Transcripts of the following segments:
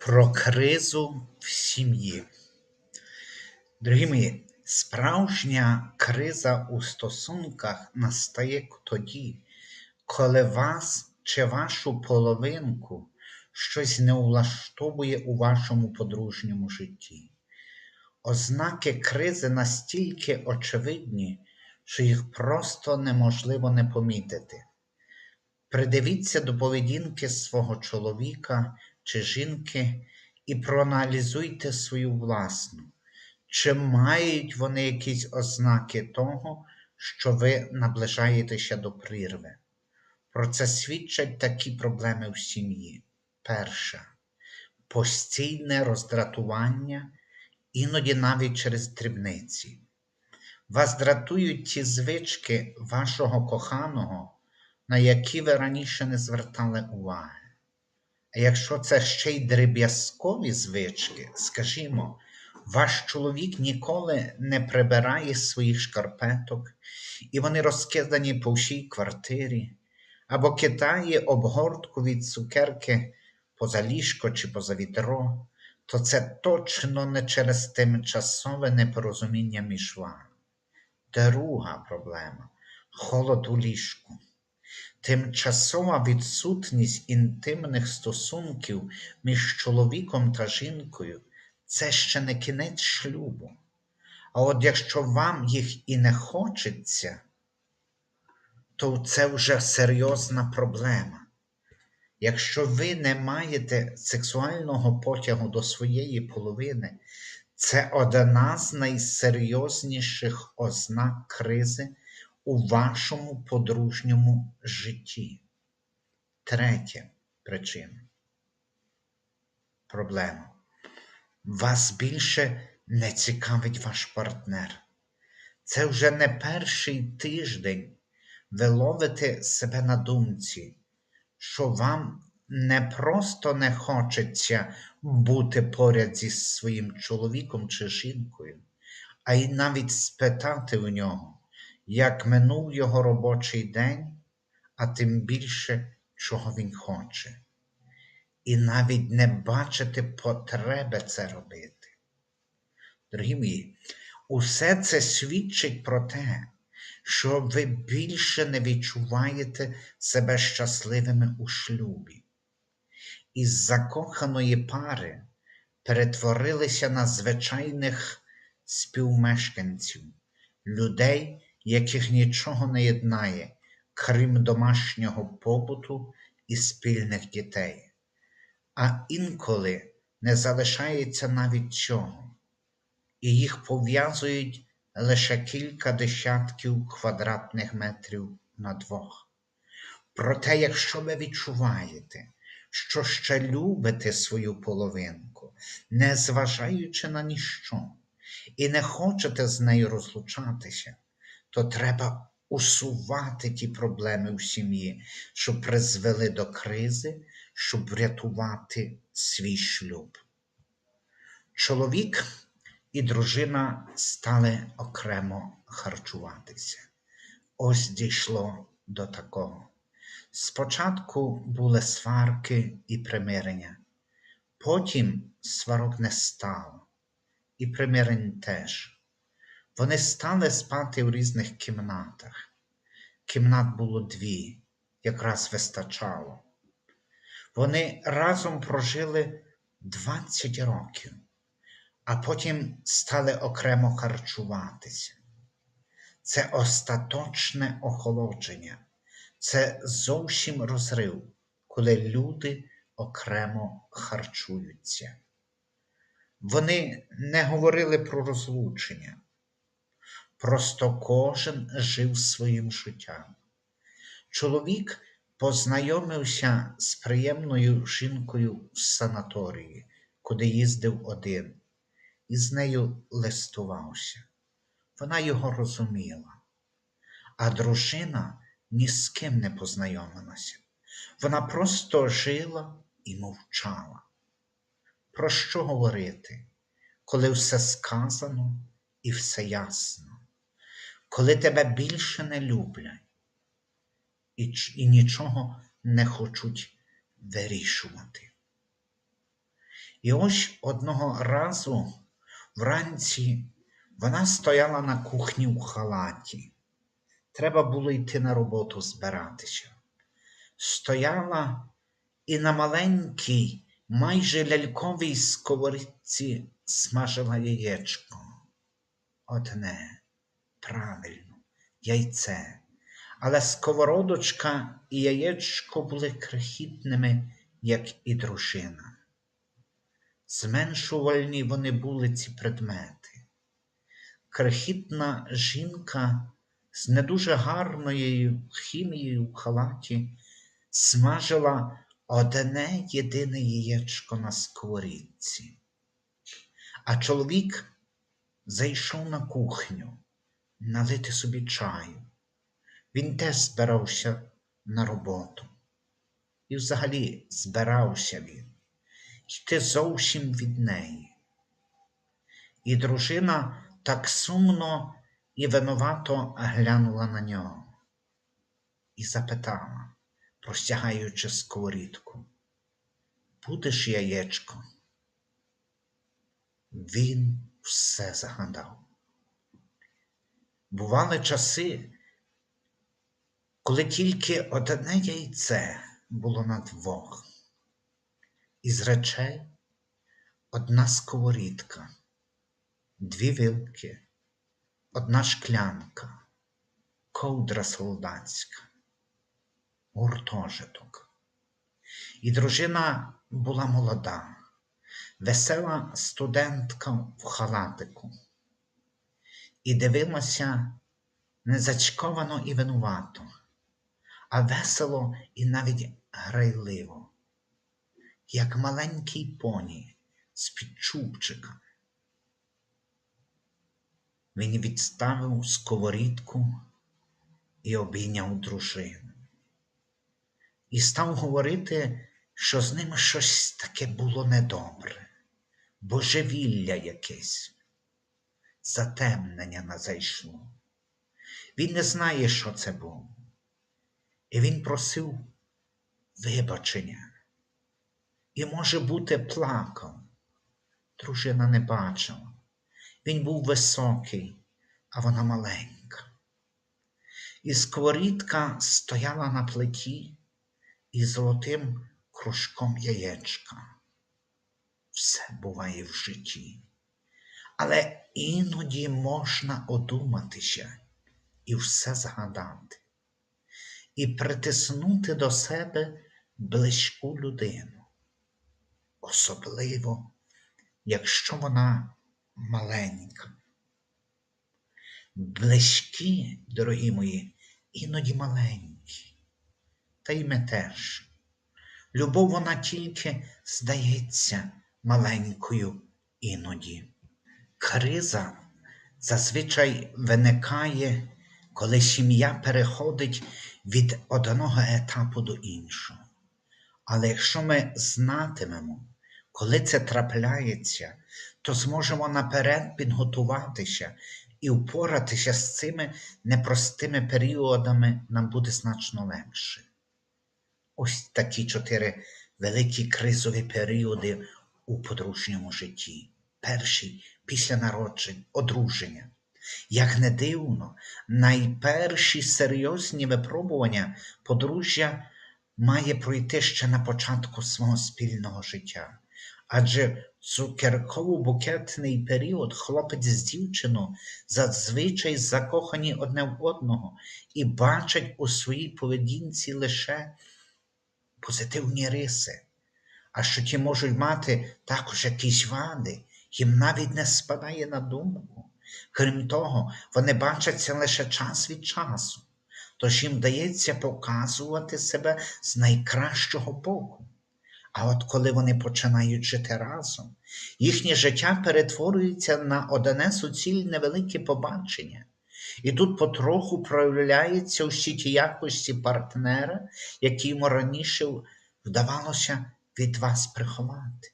Про кризу в сім'ї. Дорогі мої, справжня криза у стосунках настає тоді, коли вас чи вашу половинку щось не влаштовує у вашому подружньому житті. Ознаки кризи настільки очевидні, що їх просто неможливо не помітити. Придивіться до поведінки свого чоловіка чи жінки і проаналізуйте свою власну, чи мають вони якісь ознаки того, що ви наближаєтеся до прірви. Про це свідчать такі проблеми в сім'ї. Перша постійне роздратування, іноді навіть через дрібниці. Вас дратують ті звички вашого коханого, на які ви раніше не звертали уваги. Якщо це ще й дріб'язкові звички, скажімо, ваш чоловік ніколи не прибирає своїх шкарпеток, і вони розкидані по всій квартирі, або кидає обгортку від цукерки поза ліжко чи поза відро, то це точно не через тимчасове непорозуміння між вами. Друга проблема холод у ліжку. Тимчасова відсутність інтимних стосунків між чоловіком та жінкою це ще не кінець шлюбу. А от якщо вам їх і не хочеться, то це вже серйозна проблема. Якщо ви не маєте сексуального потягу до своєї половини, це одна з найсерйозніших ознак кризи у вашому подружньому житті. Третя причина. Проблема. Вас більше не цікавить ваш партнер. Це вже не перший тиждень ви ловите себе на думці, що вам не просто не хочеться бути поряд зі своїм чоловіком чи жінкою, а й навіть спитати у нього, як минув його робочий день, а тим більше, чого він хоче, і навіть не бачити потреби це робити. Дорогі мої, усе це свідчить про те, що ви більше не відчуваєте себе щасливими у шлюбі. Із закоханої пари перетворилися на звичайних співмешканців, людей, яких нічого не єднає, крім домашнього побуту і спільних дітей. А інколи не залишається навіть цього, і їх пов'язують лише кілька десятків квадратних метрів на двох. Проте, якщо ви відчуваєте, що ще любите свою половинку, не зважаючи на ніщо, і не хочете з нею розлучатися, то треба усувати ті проблеми в сім'ї, що призвели до кризи, щоб врятувати свій шлюб. Чоловік і дружина стали окремо харчуватися. Ось дійшло до такого. Спочатку були сварки і примирення, потім сварок не стало, і примирень теж. Вони стали спати в різних кімнатах. Кімнат було дві, якраз вистачало. Вони разом прожили 20 років, а потім стали окремо харчуватися. Це остаточне охолодження, це зовсім розрив, коли люди окремо харчуються. Вони не говорили про розлучення. Просто кожен жив своїм життям. Чоловік познайомився з приємною жінкою в санаторії, куди їздив один, і з нею листувався. Вона його розуміла, а дружина ні з ким не познайомилася. Вона просто жила і мовчала. Про що говорити, коли все сказано і все ясно? Коли тебе більше не люблять і, і нічого не хочуть вирішувати. І ось одного разу вранці вона стояла на кухні у халаті. Треба було йти на роботу збиратися. Стояла і на маленькій, майже ляльковій сковорідці смажила яєчко. Одне, правильно, яйце. Але сковородочка і яєчко були крихітними, як і дружина. Зменшувальні вони були ці предмети. Крихітна жінка з не дуже гарною хімією в халаті смажила одне єдине яєчко на сковорідці. А чоловік зайшов на кухню налити собі чаю. Він теж збирався на роботу. І взагалі збирався він йти зовсім від неї. І дружина так сумно і винувато глянула на нього і запитала, простягаючи сковорідку, будеш яєчко? Він все загадав. Бували часи, коли тільки одне яйце було на двох. Із речей одна сковорідка, дві вилки, одна шклянка, ковдра солдатська, гуртожиток. І дружина була молода, весела студентка в халатику, і дивилася незачковано і винувато, а весело і навіть грайливо як маленький поні з-під чубчика. Він відставив сковорідку і обійняв дружину. І став говорити, що з ним щось таке було недобре, божевілля якесь, затемнення назайшло. Він не знає, що це було. І він просив вибачення і, може бути, плакав. Дружина не бачила. Він був високий, а вона маленька. І сковорідка стояла на плиті із золотим кружком яєчка. Все буває в житті, але іноді можна одуматися і все згадати, і притиснути до себе близьку людину особливо, якщо вона маленька. Близькі, дорогі мої, іноді маленькі, та й ми теж. Любов вона тільки здається маленькою іноді. Криза зазвичай виникає, коли сім'я переходить від одного етапу до іншого. Але якщо ми знатимемо, коли це трапляється, то зможемо наперед підготуватися і впоратися з цими непростими періодами нам буде значно легше. Ось такі чотири великі кризові періоди у подружньому житті. Перший після народжень, одруження. Як не дивно, найперші серйозні випробування подружжя має пройти ще на початку свого спільного життя. Адже цукерково-букетний період хлопець з дівчиною зазвичай закохані одне в одного і бачать у своїй поведінці лише позитивні риси, а що ті можуть мати також якісь вади, їм навіть не спадає на думку. Крім того, вони бачаться лише час від часу, тож їм дається показувати себе з найкращого боку. А от коли вони починають жити разом, їхнє життя перетворюється на одне суцільне велике побачення. І тут потроху проявляються усі ті якості партнера, які йому раніше вдавалося від вас приховати.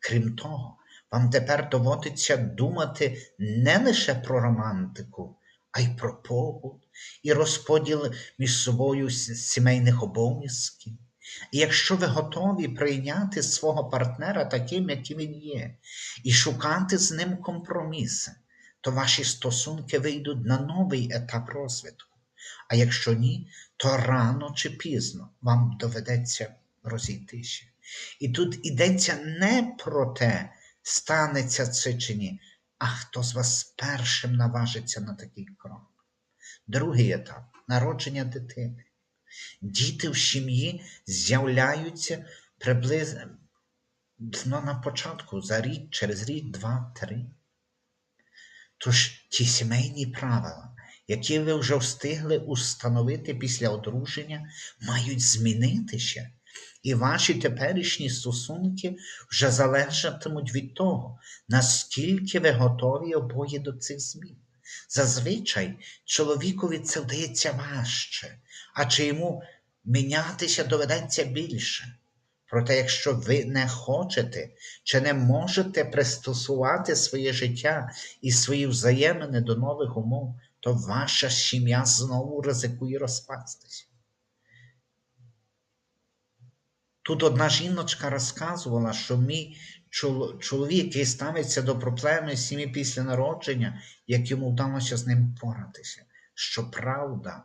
Крім того, вам тепер доводиться думати не лише про романтику, а й про побут і розподіл між собою сімейних обов'язків І якщо ви готові прийняти свого партнера таким, яким він є, і шукати з ним компроміси, то ваші стосунки вийдуть на новий етап розвитку. А якщо ні, то рано чи пізно вам доведеться розійтися. І тут йдеться не про те, станеться це чи ні, а хто з вас першим наважиться на такий крок. Другий етап народження дитини. Діти в сім'ї з'являються приблизно на початку за рік, через рік, два, три. Тож ті сімейні правила, які ви вже встигли установити після одруження, мають змінитися. І ваші теперішні стосунки вже залежатимуть від того, наскільки ви готові обоє до цих змін. Зазвичай чоловікові це вдається важче, а чи йому мінятися доведеться більше. Проте, якщо ви не хочете чи не можете пристосувати своє життя і свої взаємини до нових умов, то ваша сім'я знову ризикує розпастися. Тут одна жіночка розказувала, що мій чоловік, який ставиться до проблеми сім'ї після народження, як йому вдалося з ним поратися. Щоправда,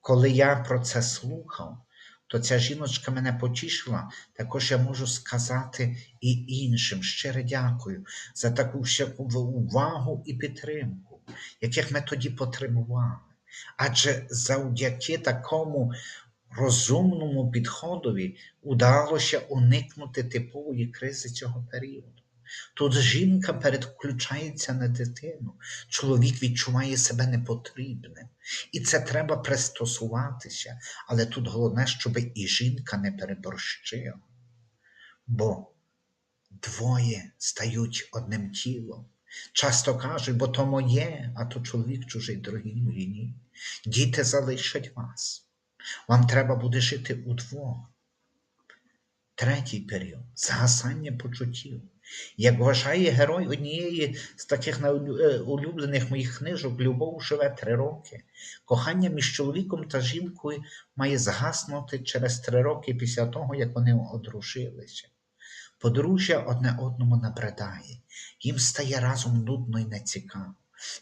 коли я про це слухав, то ця жіночка мене потішила, також я можу сказати і іншим. Щире дякую за таку всяку увагу і підтримку, яких ми тоді потребували. Адже завдяки такому розумному підходові удалося уникнути типової кризи цього періоду. Тут жінка передключається на дитину, чоловік відчуває себе непотрібним. І це треба пристосуватися, але тут головне, щоб і жінка не переборщила. Бо двоє стають одним тілом. Часто кажуть, бо то моє, а то чоловік чужий, дорогій мої Діти залишать вас. Вам треба буде жити удвох. Третій період згасання почуттів. Як вважає герой однієї з таких е, улюблених моїх книжок, любов живе три роки. Кохання між чоловіком та жінкою має згаснути через три роки після того, як вони одружилися. Подружжя одне одному набридає, їм стає разом нудно і нецікаво.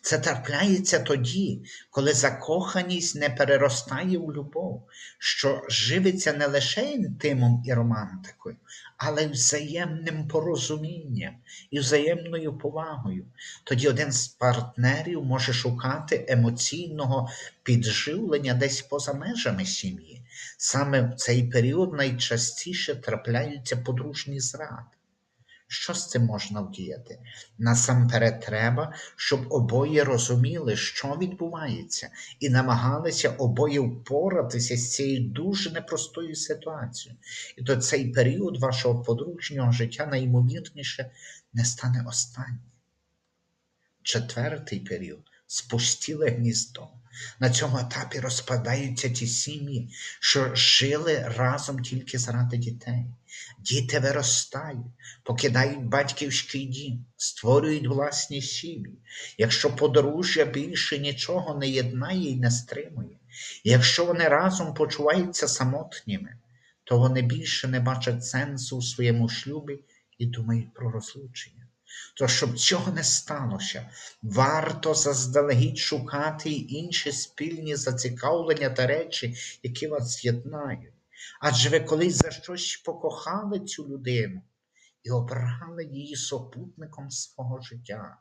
Це трапляється тоді, коли закоханість не переростає у любов, що живиться не лише інтимом і романтикою, але й взаємним порозумінням і взаємною повагою. Тоді один з партнерів може шукати емоційного підживлення десь поза межами сім'ї. Саме в цей період найчастіше трапляються подружні зради. Що з цим можна вдіяти? Насамперед треба, щоб обоє розуміли, що відбувається, і намагалися обоє впоратися з цією дуже непростою ситуацією. І то цей період вашого подружнього життя найімовірніше не стане останнім. Четвертий період спустіле гніздо. На цьому етапі розпадаються ті сім'ї, що жили разом тільки заради дітей. Діти виростають, покидають батьківський дім, створюють власні сім'ї. Якщо подружжя більше нічого не єднає і не стримує, якщо вони разом почуваються самотніми, то вони більше не бачать сенсу у своєму шлюбі і думають про розлучення. То, щоб цього не сталося, варто заздалегідь шукати й інші спільні зацікавлення та речі, які вас з'єднають. Адже ви колись за щось покохали цю людину і обрали її супутником свого життя.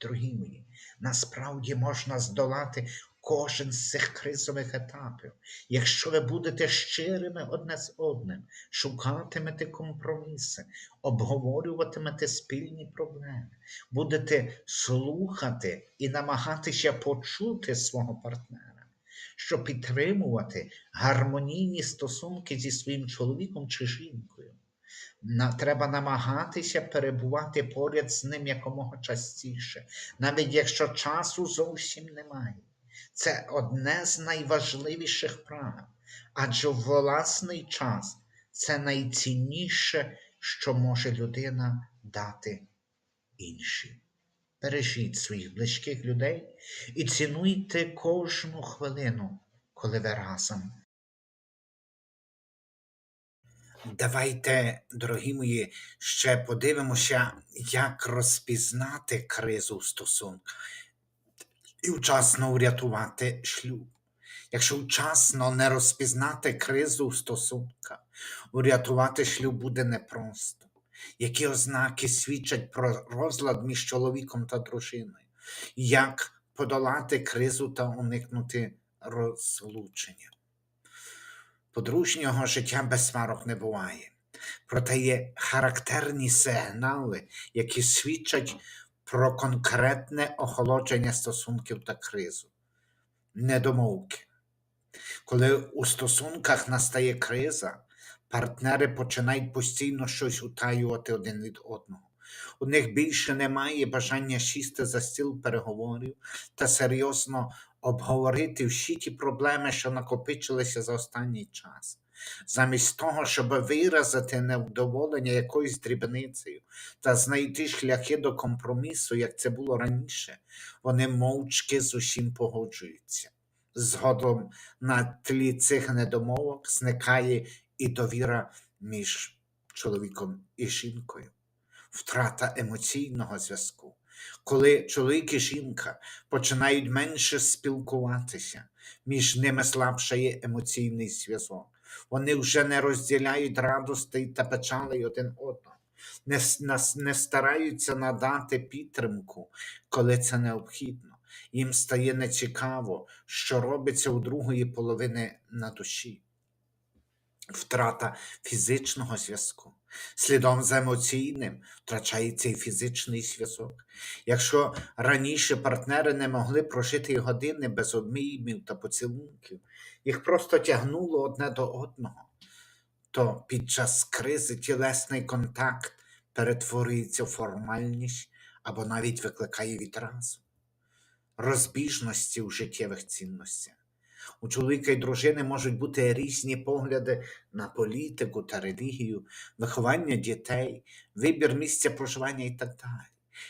Дорогі мої, насправді можна здолати кожен з цих кризових етапів, якщо ви будете щирими одне з одним, шукатимете компроміси, обговорюватимете спільні проблеми, будете слухати і намагатися почути свого партнера, щоб підтримувати гармонійні стосунки зі своїм чоловіком чи жінкою. Треба намагатися перебувати поряд з ним якомога частіше, навіть якщо часу зовсім немає. Це одне з найважливіших прав, адже власний час це найцінніше, що може людина дати іншим. Бережіть своїх близьких людей і цінуйте кожну хвилину, коли ви разом. Давайте, дорогі мої, ще подивимося, як розпізнати кризу в стосунках і вчасно врятувати шлюб. Якщо вчасно не розпізнати кризу в стосунках, врятувати шлюб буде непросто. Які ознаки свідчать про розлад між чоловіком та дружиною? Як подолати кризу та уникнути розлучення? Подружнього життя без сварок не буває. Проте є характерні сигнали, які свідчать про конкретне охолодження стосунків та кризу. Недомовки. Коли у стосунках настає криза, партнери починають постійно щось утаювати один від одного. У них більше немає бажання сісти за стіл переговорів та серйозно обговорити всі ті проблеми, що накопичилися за останній час. Замість того, щоб виразити невдоволення якоюсь дрібницею та знайти шляхи до компромісу, як це було раніше, вони мовчки з усім погоджуються. Згодом на тлі цих недомовок зникає і довіра між чоловіком і жінкою, втрата емоційного зв'язку. Коли чоловік і жінка починають менше спілкуватися, між ними слабшає емоційний зв'язок. Вони вже не розділяють радостей та печалей один одного, не, нас- не стараються надати підтримку, коли це необхідно. Їм стає нецікаво, що робиться у другої половини на душі. Втрата фізичного зв'язку. Слідом за емоційним втрачається і фізичний зв'язок. Якщо раніше партнери не могли прожити й години без обіймів та поцілунків, їх просто тягнуло одне до одного, то під час кризи тілесний контакт перетворюється в формальність або навіть викликає відразу розбіжності у життєвих цінностях. У чоловіка і дружини можуть бути різні погляди на політику та релігію, виховання дітей, вибір місця проживання і так далі.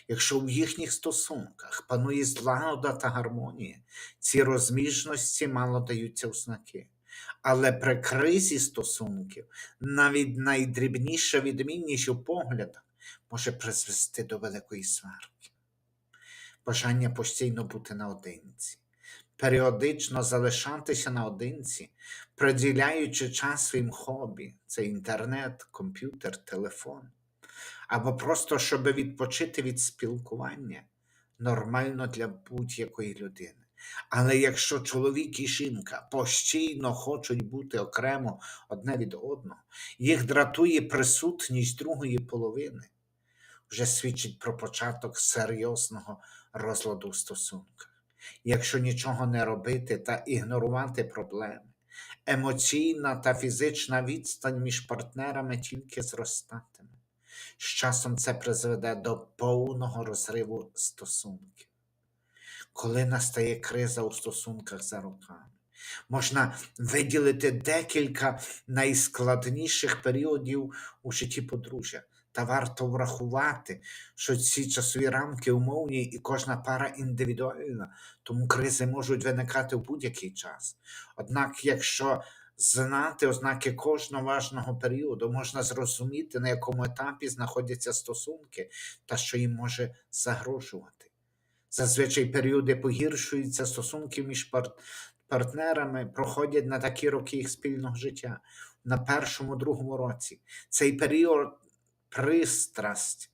Якщо в їхніх стосунках панує злагода та гармонія, ці розміжності мало даються в знаки. Але при кризі стосунків навіть найдрібніша відмінність у поглядах може призвести до великої сварки бажання постійно бути наодинці, періодично залишатися наодинці, приділяючи час своїм хобі, це інтернет, комп'ютер, телефон, або просто щоб відпочити від спілкування, нормально для будь-якої людини. Але якщо чоловік і жінка постійно хочуть бути окремо одне від одного, їх дратує присутність другої половини, вже свідчить про початок серйозного розладу в стосунках. Якщо нічого не робити та ігнорувати проблеми, емоційна та фізична відстань між партнерами тільки зростатиме. З часом це призведе до повного розриву стосунків. Коли настає криза у стосунках за роками, можна виділити декілька найскладніших періодів у житті подружжя. Та варто врахувати, що ці часові рамки умовні і кожна пара індивідуальна, тому кризи можуть виникати в будь-який час. Однак, якщо знати ознаки кожного важного періоду, можна зрозуміти, на якому етапі знаходяться стосунки та що їм може загрожувати. Зазвичай періоди погіршуються стосунки між пар- партнерами, проходять на такі роки їх спільного життя на першому другому році. Цей період пристрасть,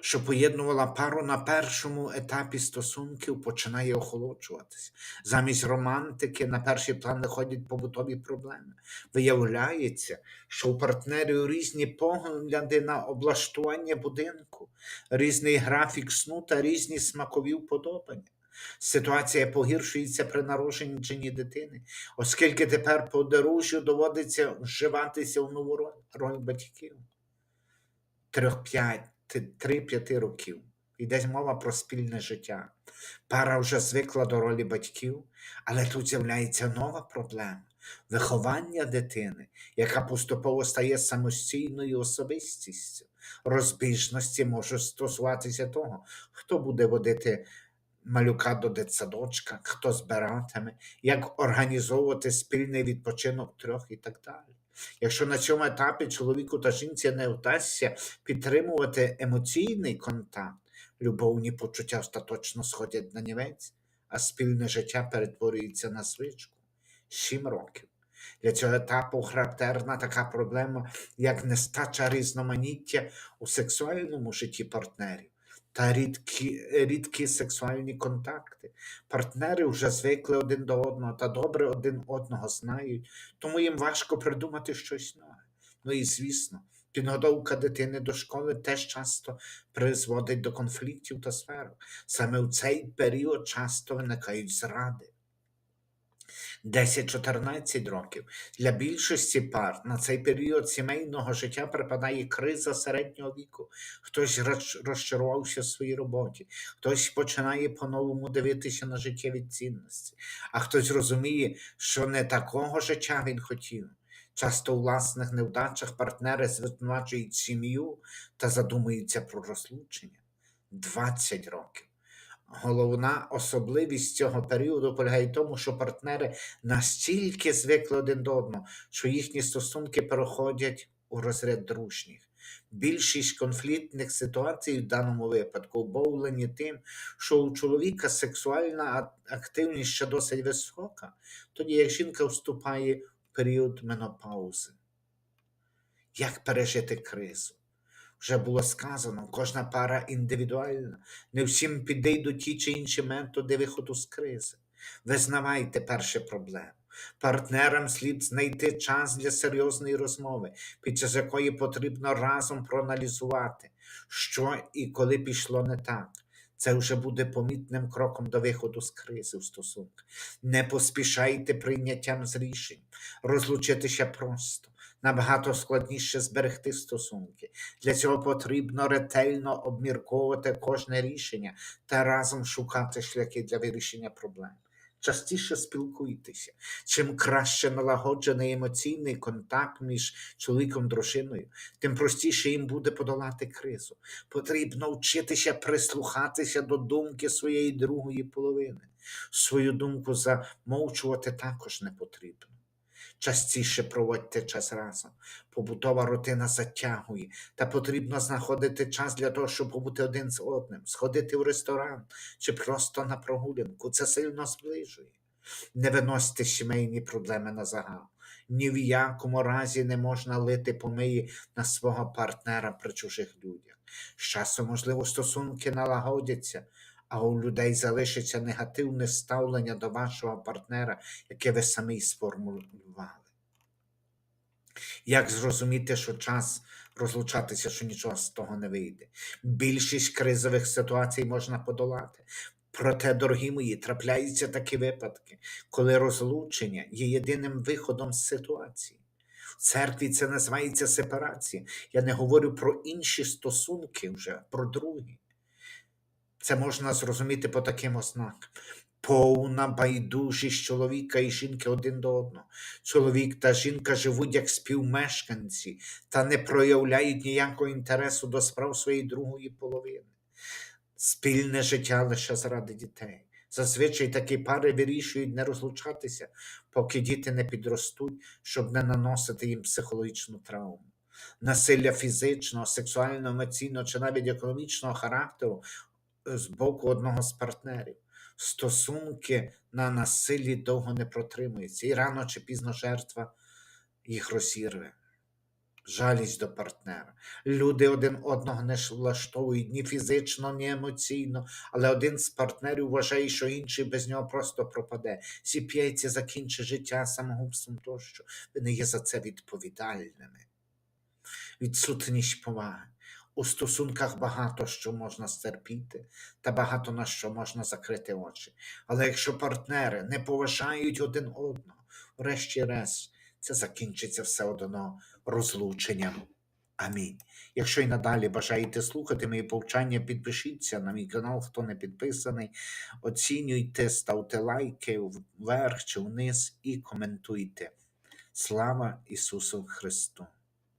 що поєднувала пару на першому етапі стосунків, починає охолоджуватися. Замість романтики на перший план виходять побутові проблеми. Виявляється, що у партнерів різні погляди на облаштування будинку, різний графік сну та різні смакові вподобання. Ситуація погіршується при народженні дитини, оскільки тепер подружжю доводиться вживатися в нову роль, роль батьків. Трьох-п'ять, три-п'яти років. Йде мова про спільне життя. Пара вже звикла до ролі батьків, але тут з'являється нова проблема виховання дитини, яка поступово стає самостійною особистістю. Розбіжності можуть стосуватися того, хто буде водити малюка до дитсадочка, хто збиратиме, як організовувати спільний відпочинок трьох і так далі. Якщо на цьому етапі чоловіку та жінці не вдасться підтримувати емоційний контакт, любовні почуття остаточно сходять на нівець, а спільне життя перетворюється на звичку. Сім років. Для цього етапу характерна така проблема, як нестача різноманіття у сексуальному житті партнерів та рідкі, рідкі сексуальні контакти. Партнери вже звикли один до одного та добре один одного знають, тому їм важко придумати щось нове. Ну і звісно, підготовка дитини до школи теж часто призводить до конфліктів та сварок. Саме у цей період часто виникають зради. 10-14 років для більшості пар на цей період сімейного життя припадає криза середнього віку. Хтось розчарувався в своїй роботі, хтось починає по-новому дивитися на життєві цінності, а хтось розуміє, що не такого життя він хотів. Часто у власних невдачах партнери звинувачують сім'ю та задумуються про розлучення. 20 років. Головна особливість цього періоду полягає в тому, що партнери настільки звикли один до одного, що їхні стосунки переходять у розряд дружніх. Більшість конфліктних ситуацій в даному випадку обовлені тим, що у чоловіка сексуальна активність ще досить висока, тоді як жінка вступає в період менопаузи. Як пережити кризу? Вже було сказано, кожна пара індивідуальна, не всім підійдуть ті чи інші методи виходу з кризи. Визнавайте перше проблему. Партнерам слід знайти час для серйозної розмови, під час якої потрібно разом проаналізувати, що і коли пішло не так. Це вже буде помітним кроком до виходу з кризи в стосунках. Не поспішайте прийняттям з рішень. Розлучитися просто. Набагато складніше зберегти стосунки. Для цього потрібно ретельно обмірковувати кожне рішення та разом шукати шляхи для вирішення проблем. Частіше спілкуйтеся. Чим краще налагоджений емоційний контакт між чоловіком і дружиною, тим простіше їм буде подолати кризу. Потрібно вчитися прислухатися до думки своєї другої половини. Свою думку замовчувати також не потрібно. Частіше проводьте час разом. Побутова рутина затягує, та потрібно знаходити час для того, щоб побути один з одним, сходити в ресторан чи просто на прогулянку. Це сильно зближує. Не виносьте сімейні проблеми на загал. Ні в якому разі не можна лити помиї на свого партнера при чужих людях. З часом, можливо, стосунки налагодяться, а у людей залишиться негативне ставлення до вашого партнера, яке ви самі сформулювали. Як зрозуміти, що час розлучатися, що нічого з того не вийде? Більшість кризових ситуацій можна подолати. Проте, дорогі мої, трапляються такі випадки, коли розлучення є єдиним виходом з ситуації. В церкві це називається сепарація. Я не говорю про інші стосунки вже, про другі. Це можна зрозуміти по таким ознакам. Повна байдужість чоловіка і жінки один до одного. Чоловік та жінка живуть як співмешканці та не проявляють ніякого інтересу до справ своєї другої половини. Спільне життя лише заради дітей. Зазвичай такі пари вирішують не розлучатися, поки діти не підростуть, щоб не наносити їм психологічну травму. Насилля фізичного, сексуального, емоційного чи навіть економічного характеру з боку одного з партнерів. Стосунки на насиллі довго не протримуються, і рано чи пізно жертва їх розірве. Жалість до партнера. Люди один одного не влаштовують ні фізично, ні емоційно, але один з партнерів вважає, що інший без нього просто пропаде. Зіп'ється, закінчить життя самогубством тощо. Ви не є за це відповідальними. Відсутність поваги. У стосунках багато що можна стерпіти, та багато на що можна закрити очі. Але якщо партнери не поважають один одного, врешті-решт, це закінчиться все одно розлученням. Амінь. Якщо й надалі бажаєте слухати мої повчання, підпишіться на мій канал, хто не підписаний. Оцінюйте, ставте лайки вверх чи вниз і коментуйте. Слава Ісусу Христу!